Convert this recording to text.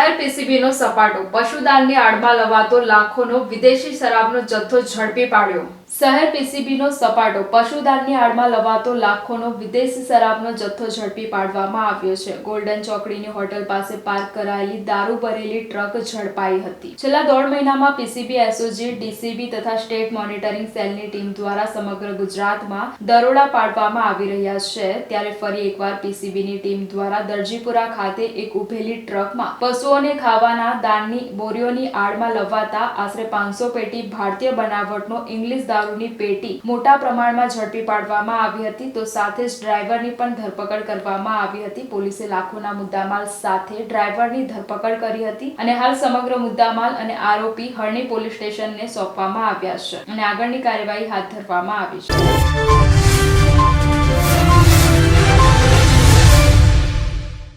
શહેર સપાટો. પશુદાનની આડમાં લવાતો લાખોનો વિદેશી શરાબનો જથ્થો ઝડપી પાડ્યો. શહેર પીસીબીનો સપાટો. પશુદાનની આડમાં લવાતો લાખોનો વિદેશી શરાબનો જથ્થો ઝડપી પાડવામાં આવ્યો છે. ગોલ્ડન ચોકડીની હોટલ પાસે પાર્ક કરાયેલી દારૂ ભરેલી ટ્રક ઝડપાઈ હતી. છેલ્લા દોઢ મહિનામાં પીસીબી એસઓજી, ડીસીબી તથા સ્ટેટ મોનિટરિંગ સેલની ટીમ દ્વારા સમગ્ર ગુજરાતમાં દરોડા પાડવામાં આવી રહ્યા છે. ત્યારે ફરી એકવાર પીસીબીની ટીમ દ્વારા દરજીપુરા ખાતે એક ઉભેલી ટ્રકમાં પશુઓને ખાવાના દાનની બોરીઓની આડમાં લવાતા આશરે પાંચસો પેટી ભારતીય બનાવટનો ઇંગ્લિશ દારૂની પેટી મોટા પ્રમાણમાં ઝડપી પાડવામાં આવી હતી તો સાથે જ ડ્રાઈવરની પણ ધરપકડ કરવામાં આવી હતી. પોલીસે લાખોના મુદ્દામાલ સાથે ડ્રાઈવરની ધરપકડ કરી હતી અને હાલ સમગ્ર મુદ્દામાલ અને આરોપી હરણી પોલીસ સ્ટેશનને સોંપવામાં આવ્યા છે અને આગળની કાર્યવાહી હાથ ધરવામાં આવી છે.